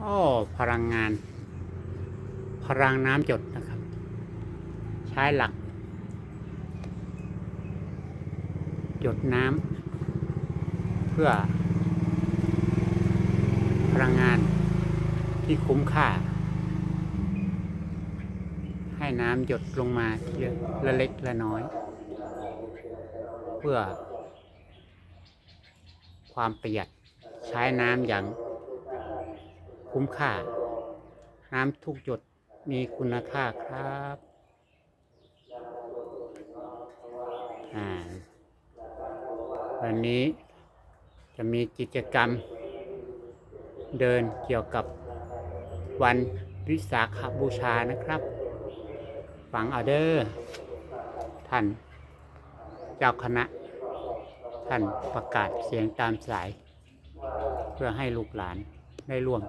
โอ้พลังงาน พลังน้ำหยดนะครับ ใช้หลัก หยดน้ำเพื่อ พลังงานที่คุ้มค่า ให้น้ำหยดลงมาทีละเล็กละน้อย เพื่อ ความประหยัดใช้น้ำอย่าง คุ้มค่า น้ำทุกหยดมีคุณค่าครับอ่าวันนี้จะมีกิจกรรม เดินเกี่ยวกับวันวิสาขบูชานะครับ ฝังเอาเดอร์ท่าน เจ้าคณะ ท่านประกาศเสียงตามสาย เพื่อให้ลูกหลานได้ร่วม